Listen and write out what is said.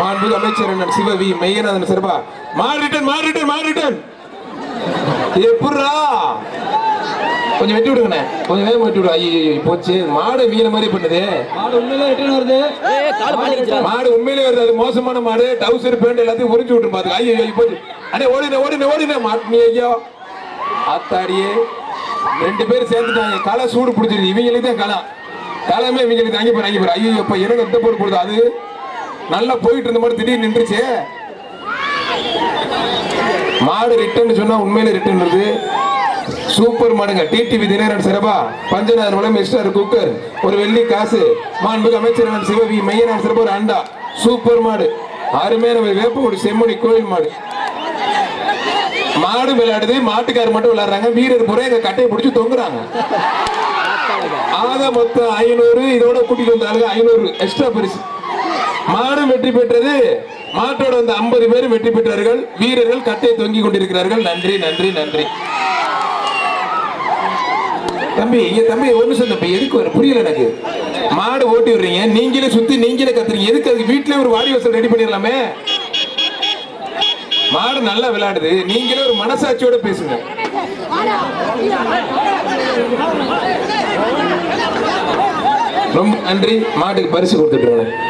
மாண்புமிகு அமைச்சர் அண்ணன் சிவவி மெய்யநாதன் சிறப்பா மாறிட்டன் மாறிட்டன் மாறிட்டன் எப்படா கொஞ்சம் வெட்டி விடுங்கண்ணே. கொஞ்சம் வேகம் வெட்டி விடு. ஐயோ போச்சு. மாடு வீண மாதிரி பண்ணுது. மாடு உண்மையிலே ரிட்டர்ன் வருது. மாடு உண்மையிலே வருது. அது மோசமான மாடு. டவுசர் பேண்ட் எல்லாத்தையும் உறிஞ்சு விட்டு பாத்து ஐயோ ஐயோ போச்சு. அண்ணே ஓடின ஓடின ஓடின. மாட்டினி ஐயோ. ஆத்தாடியே. ரெண்டு பேரும் சேர்ந்துட்டாங்க. களை சூடு பிடிச்சிருது. இவங்களுக்கு தான் களை. களமே இவங்களுக்கு அங்கே போற அங்கே போற ஐயோ இப்ப எனக்கு எந்த போட்டு போடுது? அது நல்லா போயிட்டு இருந்த மாதிரி திடீர்னு நின்றுச்சு. மாடு ரிட்டர்ன் சொன்னா உண்மையில ரிட்டர்ன் வருது. சூப்பர் மாடுங்க. டிடிவி தினேரன் சிறப்பா. பஞ்சநாதன் வளம் மிஸ்டர் குக்கர். ஒரு வெள்ளி காசு. மாண்புக்கு அமைச்சர் சிவவி மையனான் சிறப்பு ஒரு அண்டா. சூப்பர் மாடு. அருமையான ஒரு வேப்பங்குடி செம்மொழி கோயில் மாடு. மாடு விளையாடுது. மாட்டுக்காரர் மட்டும் விளையாடுறாங்க. வீரர் பூரா எங்க கட்டையை பிடிச்சி தொங்குறாங்க. ஆக மொத்தம் ஐநூறு. இதோட கூட்டிட்டு வந்தாங்க ஐநூறு. எக்ஸ்ட்ரா பரிசு. வெற்றி பெற்றது. மாட்டோட வந்த ஐம்பது பேர் வெற்றி பெற்றார்கள். வீரர்கள் கட்டை தொங்கிக் கொண்டிருக்கிறார்கள். நன்றி நன்றி நன்றி. தம்பி இங்க தம்பி ஒண்ணு சொன்ன தம்பி. எதுக்கு வர? புரியல எனக்கு. மாடு ஓட்டி விடுறீங்க. நீங்களே சுத்தி நீங்களே கத்துறீங்க. எதுக்கு அதுக்கு வீட்டுல ஒரு வாடி வசல் ரெடி பண்ணிடலாமே? மாடு நல்லா விளையாடுது. நீங்களே ஒரு மனசாட்சியோட பேசுங்க. ரொம்ப நன்றி. மாட்டுக்கு பரிசு கொடுத்துட்டு